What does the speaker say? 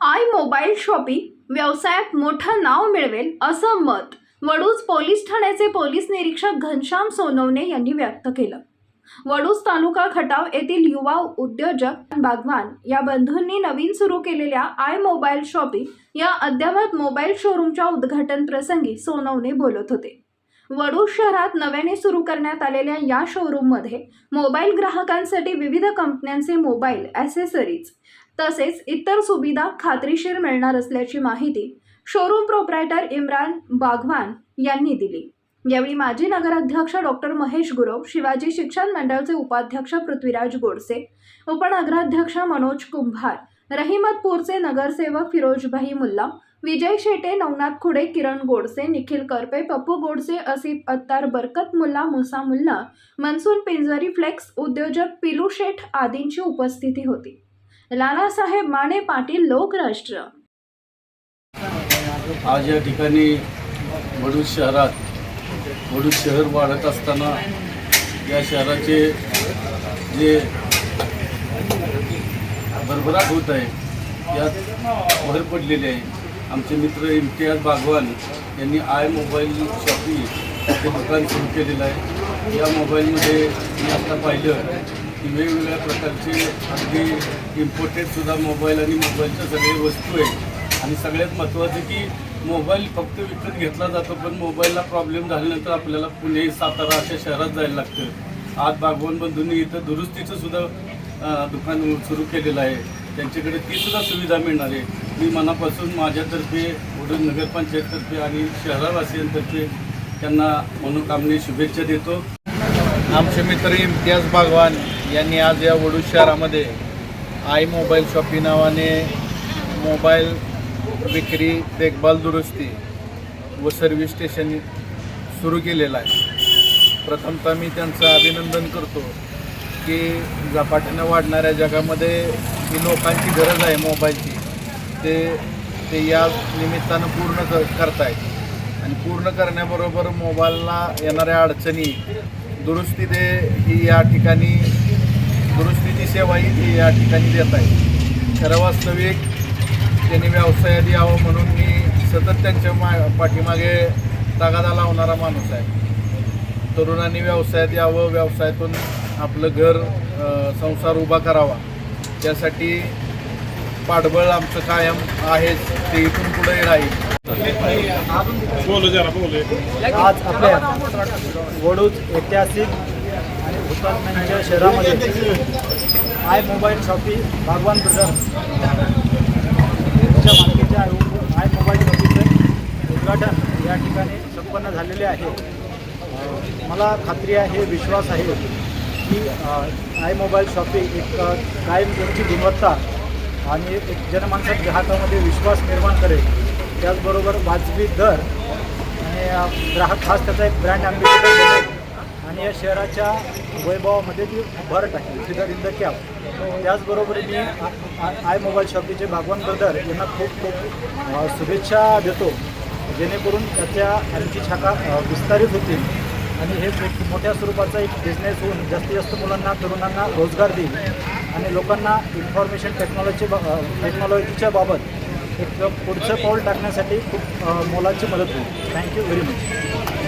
I mobile shopping व्यवसायात मोठं नाव मिळवेल असं मत वडूज पोलीस ठाण्याचे पोलीस निरीक्षक घनश्याम सोनवणे यांनी व्यक्त केलं. वडूज तालुका खटाव येथील युवा उद्योजक बागवान या बंधूंनी नवीन सुरू केलेल्या आय मोबाईल शॉपिंग या अद्ययावत मोबाईल शोरूमच्या उद्घाटन प्रसंगी सोनवणे बोलत होते. वडूज शहरात नव्याने सुरू करण्यात आलेल्या या शोरूममध्ये मोबाईल ग्राहकांसाठी विविध कंपन्यांचे मोबाईल ॲसेसरीज तसेच इतर सुविधा खात्रीशीर मिळणार असल्याची माहिती शोरूम प्रोप्रायटर इम्रान बागवान यांनी दिली. यावेळी माजी नगराध्यक्ष डॉक्टर महेश गुरव शिवाजी शिक्षण मंडळचे उपाध्यक्ष पृथ्वीराज गोडसे उपनगराध्यक्ष मनोज कुंभार रहिमतपूरचे नगरसेवक फिरोजभाई मुल्ला विजय शेटे नवनाथ खुडे किरण गोडसे निखिल करपे पप्पू गोडसे असिफ अत्तार बरकत मुल्ला मुसा मुल्ला मनसून पिंजरी फ्लेक्स उद्योजक पिलू शेठ आदींची उपस्थिती होती. लालासाहेब माने पाटील लोकराष्ट्र. आज या ठिकाणी वडूज शहरात वडूज शहर वाढत असताना या शहराचे जे भरभराट होत आहे यात भर पडलेले आहे. आमचे मित्र इम्तियाज बागवान यांनी आय मोबाईल शॉपी हे दुकान सुरू केलेलं आहे. या मोबाईलमध्ये मी आता पाहिलं की वेगवेगळ्या प्रकारचे अगदी इम्पोर्टेडसुद्धा मोबाईल आणि मोबाईलच्या सगळे वस्तू आहेत. आणि सगळ्यात महत्त्वाचं की मोबाईल फक्त विकत घेतला जातो पण मोबाईलला प्रॉब्लेम झाल्यानंतर आपल्याला पुणे सातारा अशा शहरात जायला लागतं. आज बागवान बंधूंनी इथं दुरुस्तीचं सुद्धा दुकान सुरू केलेलं आहे. त्यांच्याकडे ती सुद्धा सुविधा मिळणार आहे. मी मनापासून माझ्यातर्फे उडून नगरपंचायततर्फे आणि शहरवासियांतर्फे त्यांना मनोकामने शुभेच्छा देतो. आमचे मित्र इम्तियाज बागवान यांनी आज या वडू शहरामध्ये आई मोबाईल शॉपी नावाने मोबाईल विक्री देखभाल दुरुस्ती व सर्व्हिस स्टेशन सुरू केलेलं आहे. प्रथमतः मी त्यांचं अभिनंदन करतो की झपाट्यानं वाढणाऱ्या जगामध्ये जी लोकांची गरज आहे मोबाईलची ते ते या निमित्तानं पूर्ण कर करतायत. आणि पूर्ण करण्याबरोबर मोबाईलला येणाऱ्या अडचणी दुरुस्ती दे ही या ठिकाणी दुरुस्तीची सेवाही ती या ठिकाणी देत आहे. खरं वास्तविक त्यांनी व्यवसायात यावं म्हणून मी सतत त्यांच्या मा पाठीमागे तगादा लावणारा माणूस आहे. तरुणांनी व्यवसायात यावं व्यवसायातून आपलं घर संसार उभा करावा. त्यासाठी पाठबळ आमचं कायम आहेच ते इथून पुढे राहील. आज आपल्या वडूज ऐतिहासिक हुतात्म्यांच्या शहरामध्ये I mobile shoppe Bhagwan brothers च्या मालकीच्या आय मोबाईल शॉपीचे उद्घाटन या ठिकाणी संपन्न झालेले आहे. मला खात्री आहे विश्वास आहे की आय मोबाईल शॉपिंग एक कायम त्यांची गुणवत्ता आणि एक जनमानसात ग्राहकामध्ये विश्वास निर्माण करेल. त्याचबरोबर वाजवी दर आणि ग्राहक खास त्याचा एक ब्रँड अँबॅसेडर आणि या शहराच्या वैभवामध्ये ती भर टाकली फिगर इन द कॅप त्याचबरोबर मी आय मोबाईल शॉपीचे भागवान ब्रदर यांना खूप खूप शुभेच्छा देतो जेणेकरून त्याच्या आणखी शाखा विस्तारित होतील आणि हे एक मोठ्या स्वरूपाचा एक बिझनेस होऊन जास्तीत जास्त मुलांना तरुणांना रोजगार देईल आणि लोकांना इन्फॉर्मेशन टेक्नॉलॉजी टेक्नॉलॉजीच्या बाबत एक पुढचं पाऊल टाकण्यासाठी खूप मोलाची मदत होईल. Thank you very much